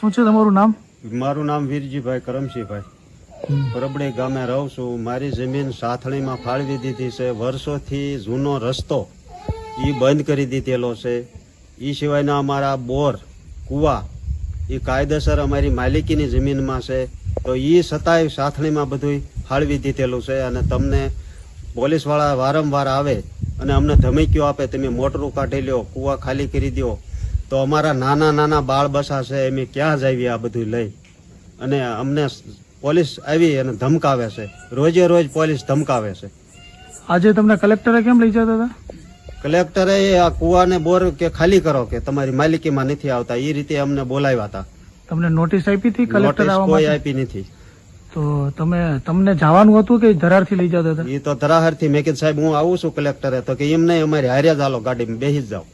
શું છે તમારું નામ? મારું નામ વીરજીભાઈ કરમસિંહભાઈ પરબડે ગામે રહું છું. મારી જમીન સાથણીમાં ફાળવી દીધી છે. વર્ષોથી જૂનો રસ્તો એ બંધ કરી દીધેલો છે. એ સિવાયના અમારા બોર કૂવા એ કાયદેસર અમારી માલિકીની જમીનમાં છે. તો એ છતાંય સાથણીમાં બધું ફાળવી દીધેલું છે અને તમને પોલીસવાળા વારંવાર આવે અને અમને ધમકીઓ આપે તમે મોટરું કાઢી લ્યો કૂવા ખાલી કરી દો તો અમારા નાના નાના બાળ બસા છે એમ ક્યાં જાવી આ બધું લઈ? અને અમને પોલીસ આવી અને ધમકાવે છે. રોજે રોજ પોલીસ ધમકાવે છે. આજે તમને કલેક્ટરે કેમ લઈ જતા હતા? કલેક્ટરે આ કુવાને બોર કે ખાલી કરો કે તમારી માલિકીમાં નથી આવતા એ રીતે અમને બોલાવ્યા હતા. તમને નોટિસ આપી હતી કલેક્ટર કોઈ આપી નથી. તો તમે તમને જવાનું હતું કે ધરારથી લઈ જતા હતા? એ તો ધરાહરથી મેં કીધું સાહેબ હું આવું છું કલેક્ટરે. તો કે એમ નહીં અમારી હારે જ હાલો ગાડીમાં બેસી જ જાઓ.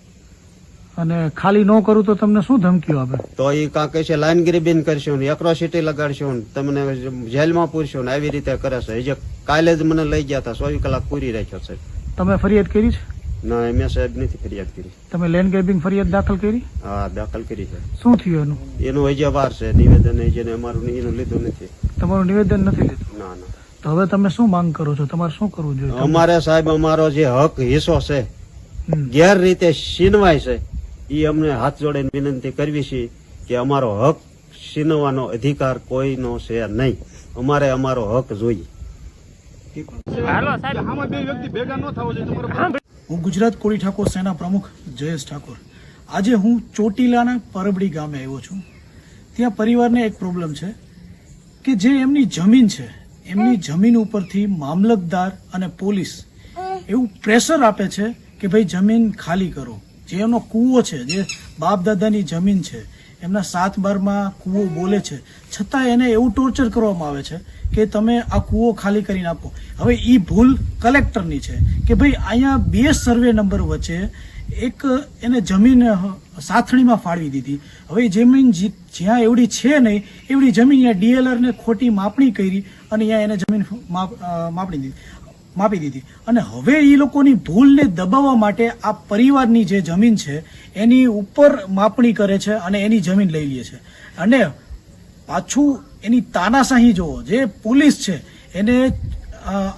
અને ખાલી ન કરું તો તમને શું ધમકીઓ આપે? તો એ કાં કહે છે લાઈનગીરી બેન કરશું ને એક્રોસિટી લગાડશો ને તમને જેલમાં પૂરશો ને આવી રીતે કરે છે. જે કાલે જ મને લઈ ગયા હતા ચોવીસ કલાક પૂરી રાખ્યો છે. તમે ફરિયાદ કરી છે? ના એમ સાહેબ નથી ફરિયાદ કરી. તમે લેન્ડ ગ્રેબિંગ ફરિયાદ દાખલ કરી? હા દાખલ કરી છે. શું થયું એનું? એનું હજી વાર છે નિવેદન હજી અમારું એનું લીધું નથી. તમારું નિવેદન નથી લીધું? ના ના. તો હવે તમે શું માંગ કરો છો? તમારે શું કરવું જોઈએ? અમારે સાહેબ અમારો જે હક હિસ્સો છે. ગેર રીતે છીનવાય છે. એ અમને હાથ જોડીને વિનંતી કરવી છે કે અમારો હક છીનવાનો અધિકાર કોઈનો છે નહીં. અમારે અમારો હક જોઈએ. હું ગુજરાત કોળી ઠાકોર સેના પ્રમુખ જયેશ ઠાકોર. આજે હું ચોટીલાના પરબડી ગામે આવ્યો છું. ત્યાં પરિવારને એક પ્રોબ્લેમ છે કે જે એમની જમીન છે એમની જમીન ઉપરથી મામલતદાર અને પોલીસ એવું પ્રેશર આપે છે કે ભાઈ જમીન ખાલી કરો. જે એમનો કૂવો છે, જે બાપ દાદાની જમીન છે, એમના સાત બારમાં કૂવો બોલે છે. છતાં એને એવું ટોર્ચર કરવામાં આવે છે કે તમે આ કૂવો ખાલી કરીને આપો હવે એ ભૂલ કલેક્ટરની છે કે ભાઈ અહીંયા બે સર્વે નંબર વચ્ચે એક એને જમીન સાથણીમાં ફાળવી દીધી. હવે જમીન જ્યાં એવડી છે નહીં, એવડી જમીન અહીંયા ડીએલઆરને ખોટી માપણી કરી અને અહીંયા એને જમીન માપ માપણી દીધી. માપી દીધી. અને હવે એ લોકોની ભૂલને દબાવવા માટે આ પરિવારની જે જમીન છે, એની ઉપર માપણી કરે છે અને એની જમીન લઈ લે છે. અને પાછું એની તાનાશાહી જોવો જે પોલીસ છે, એને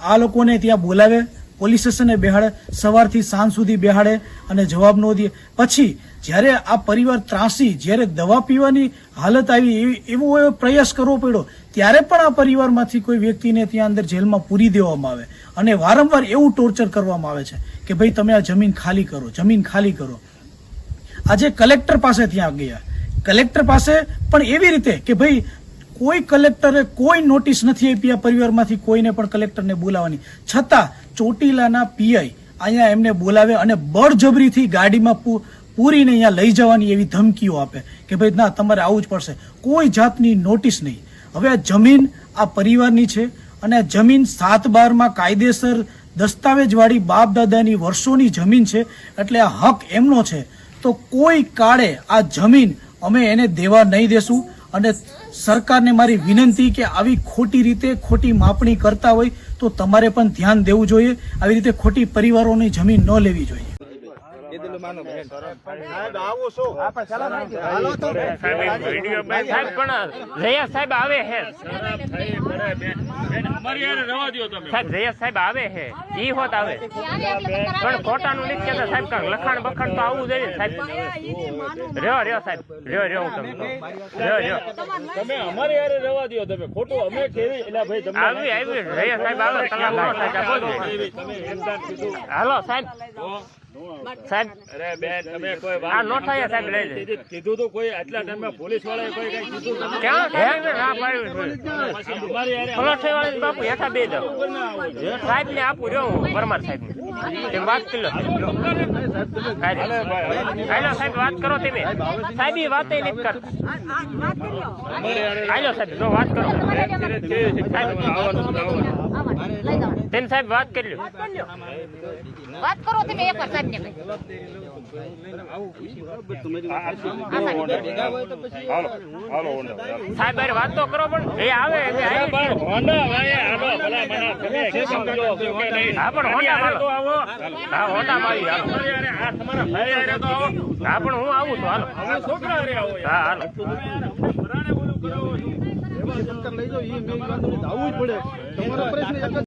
આ લોકોને ત્યાં બોલાવે પોલીસ સ્ટેશને બેહાડે, સવારથી સાંજ સુધી બેહાડે અને જવાબ ન દે. પછી જ્યારે આ પરિવાર ત્રાસી, જ્યારે દવા પીવાની હાલત આવી એવી, એવો એવો પ્રયાસ કરવો પડ્યો, ત્યારે પણ આ પરિવારમાંથી કોઈ વ્યક્તિને ત્યાં અંદર જેલમાં પૂરી દેવામાં આવે. અને વારંવાર એવું ટોર્ચર કરવામાં આવે છે કે ભાઈ તમે આ જમીન ખાલી કરો, જમીન ખાલી કરો. આજે કલેક્ટર પાસે ત્યાં ગયા. કલેક્ટર પાસે પણ એવી રીતે કે ભાઈ કોઈ કલેક્ટરે કોઈ નોટિસ નથી આપી આ પરિવારમાંથી કોઈને પણ કલેક્ટરને બોલાવવાની. છતાં ચોટીલાના પીઆઈ અહીંયા એમને બોલાવે અને બળજબરીથી ગાડીમાં પૂરીને અહીંયા લઈ જવાની એવી ધમકીઓ આપે કે ભાઈ ના, તમારે આવવું જ પડશે. કોઈ જાતની નોટિસ નહીં. હવે આ જમીન આ પરિવારની છે અને જમીન સાત બારમાં કાયદેસર દસ્તાવેજવાળી બાપ દાદાની વર્ષોની જમીન છે એટલે આ હક એમનો છે. તો કોઈ કાળે આ જમીન અમે એને દેવા નહીં દેશું. અને સરકારને મારી વિનંતી કે આવી ખોટી રીતે ખોટી માપણી કરતા હોય તો તમારે પણ ધ્યાન દેવું જોઈએ. આવી રીતે ખોટી પરિવારોની જમીન ન લેવી જોઈએ. વીડિયો બંધ સાહેબ પણ જયા સાહેબ આવે છે સાહેબ જયા સાહેબ આવે હે. ઈ હોત આવે. પણ ખોટાનું નથી કહેતા સાહેબ કાંક લખાણ બખાણ તો આવવું જોઈએ ને સાહેબ. રહ્યો રહ્યો સાહેબ રહ્યો રહ્યો હું તમને. રહ્યો રહ્યો. તમે અમારે યાર રવા દો તમે. ખોટું અમે કેવી એટલે ભાઈ તમને આવી આવી. જયા સાહેબ આવે. તમે બોલો. સાહેબ. તમે હાલો સાહેબ. સાહેબ અરે બેન તમે કોઈ આ વાત નોઠાયા સાહેબ લઈ જાય કીધું- કીધું તો કોઈ આટલા ટાઈમમાં પોલીસ વાળાએ કોઈ કઈ કીધું તમને? ક્યાં હે ના પાડ્યું છે. યારે પલોઠી વાળી બાપુ હેઠા બે દો સાહેબ ને આપું રહ્યો હું પરમાર સાહેબ ને વાત કરી હાલો સાહેબ વાત કરો તમે. સાહેબ એ વાત નથી કરતા હાલો સાહેબ જો વાત કરો. સાહેબ આવવાનું આવવાનું. તેમ સાહેબ વાત કરી લો વાત કરો તમે એક વાર સાહેબ ને. સાહેબ વાત તો કરો પણ એ આવે આવી પણ હોન્ડા હાલો? હા, પણ હોન્ડા તો આવો. હા હોટા મારી. હા પણ હું આવું છું હાલો અમે છોકરા હારે આવો યાર. હા હાલો લઈ જાઓ એ મેં વાંધો જ પડે તમારો પ્રશ્ન એક જ